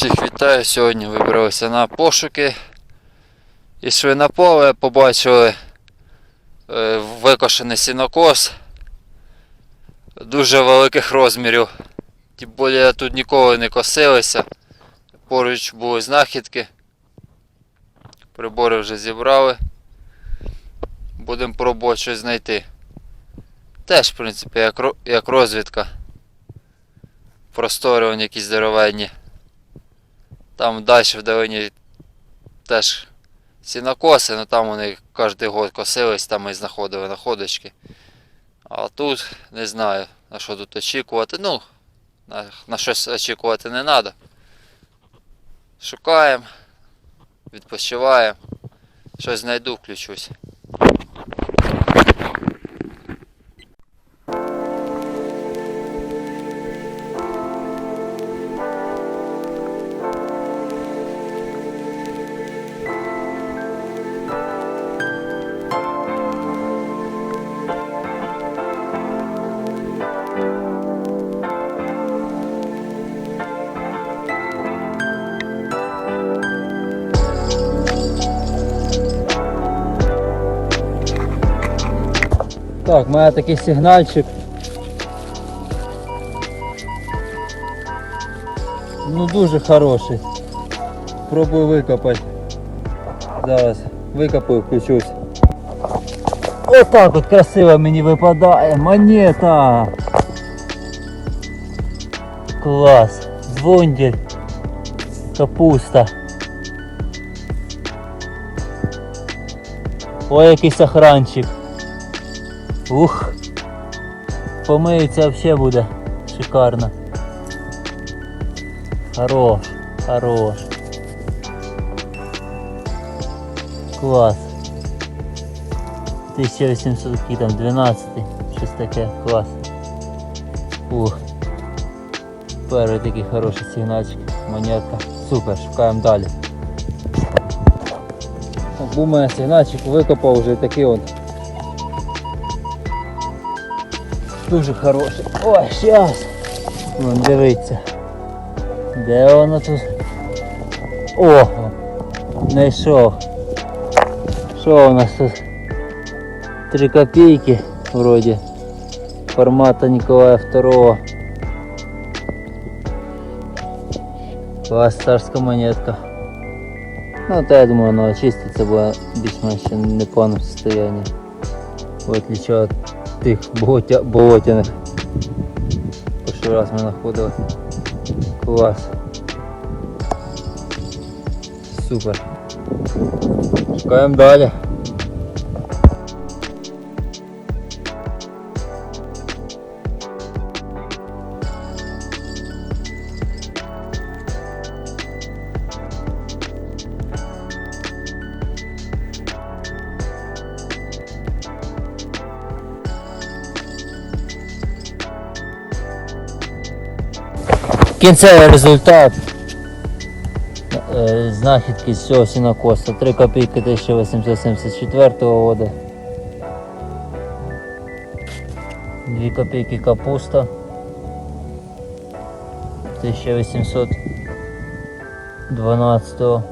Всіх вітаю. Сьогодні вибралися на пошуки. Ішли на поле, побачили е, викошений сінокос дуже великих розмірів. Тим більше тут ніколи не косилися. Поруч були знахідки. Прибори вже зібрали. Будемо пробувати щось знайти. Теж, в принципі, як, розвідка. Простори вон якісь здоровенні. Там далі в долині теж сінокоси, але там вони кожен год косились, там і знаходили находочки. А тут не знаю, на що тут очікувати. Ну, на, на щось очікувати не треба. Шукаємо, відпочиваємо. Щось знайду, включусь. Так, мене такий сигнальчик. Ну дуже хороший. Пробую викопати. Зараз викопаю, включусь. Отак от красиво мені випадає. Монета. Клас. Звондель. Капуста. Ой, який сохранчик. Ух. Помиється вообще буде шикарно. Хорош, хорош. Клас. 1800 який там 12 щось таке, клас. Ух. Перший такий хороший сигнальчик, монетка. Супер, шукаємо далі. Був сигнальчик, викопав вже такий от Дуже хороший. Ой, щас. Вон дивіться. Де воно тут? О! Знайшов. Що у нас тут? Три копійки вроді. Формата Николая II. Клас царська монетка. Ну, то я думаю, воно очиститься, бо більш-менш ще не в повному состоянии. В отличие от тих болотяних. Перший раз ми знаходили. Клас. Супер. Шукаємо далі. Кінцевий результат е, знахідки з цього сінокоса. 3 копійки 1874 року. 2 копійки капуста. 1812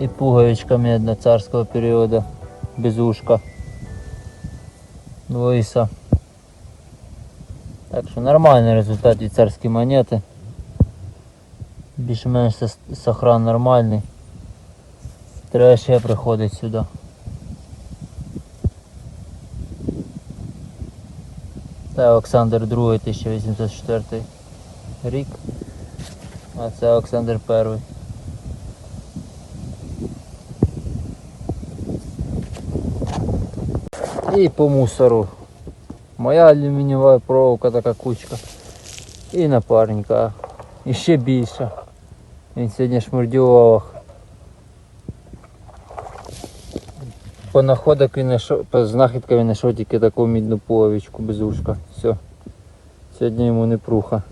І пуговичка медна царського періоду. Без ушка. Луїса. Так що нормальний результат від царської монети. Більш-менш сохран нормальний. Треба ще приходити сюди. Це Олександр II 1804 рік. А це Олександр І. І по мусору. Моя алюмінієва проволока така кучка. І напарника. І ще більше. Він сьогодні шмурдював. По находок він знайшов, по знахідкам він знайшов тільки таку мідну половичку без ушка. Все. Сьогодні йому не пруха.